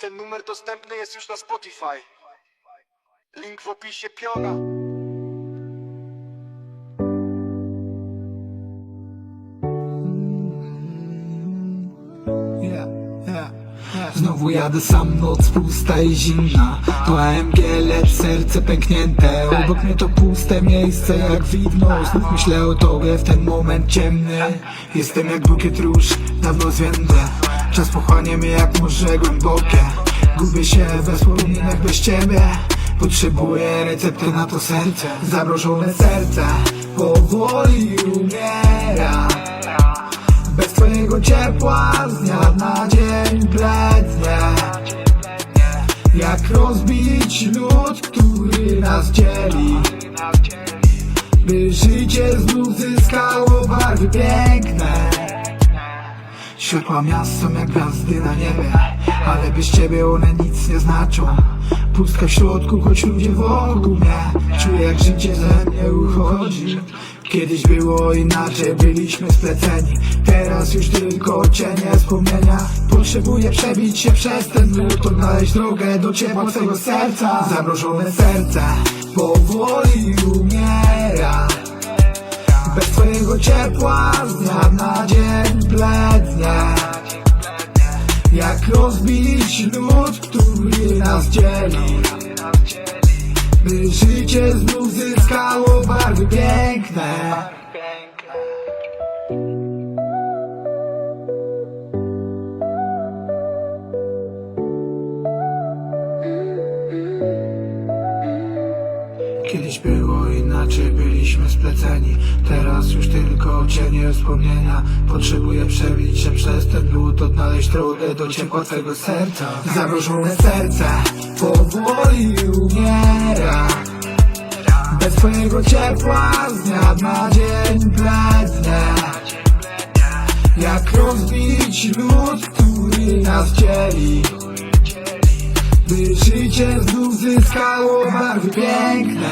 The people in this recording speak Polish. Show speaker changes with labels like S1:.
S1: Ten numer dostępny jest już na Spotify. Link w opisie piona.
S2: Yeah, yeah, yeah. Znowu jadę sam, noc pusta i zimna To AMG, lecz serce pęknięte Obok mnie to puste miejsce jak widmo Znów myślę o tobie w ten moment ciemny Jestem jak bukiet róż, dawno zwiędłe Czas pochłania mnie jak morze głębokie. Gubię się we wspomnieniach bez ciebie. Potrzebuję recepty na to serce. Zamrożone serce Powoli umiera. Bez twojego ciepła z dnia na dzień blednie. Jak rozbić lód, który nas dzieli. By życie znów zyskało barwy piękne Światła miast są jak gwiazdy na niebie Ale bez ciebie one nic nie znaczą. Pustka w środku, choć ludzie wokół mnie Czuję jak życie ze mnie uchodzi. Kiedyś było inaczej, byliśmy spleceni Teraz już tylko cienie wspomnienia. Potrzebuję przebić się przez ten lód Odnaleźć drogę do ciepła twojego serca. Zamrożone serce powoli umiera bez twojego ciepła z na dzień blednie. Jak rozbić lód, który nas dzieli. By życie znów zyskało barwy piękne. Kiedyś było inaczej, byliśmy spleceni wspomnienia Potrzebuję przebić się przez ten lód Odnaleźć drogę do ciepła twego serca. Zamrożone serce powoli umiera. Bez twojego ciepła z dnia na dzień blednie. Jak rozbić lód, który nas dzieli. By życie znów zyskało barwy piękne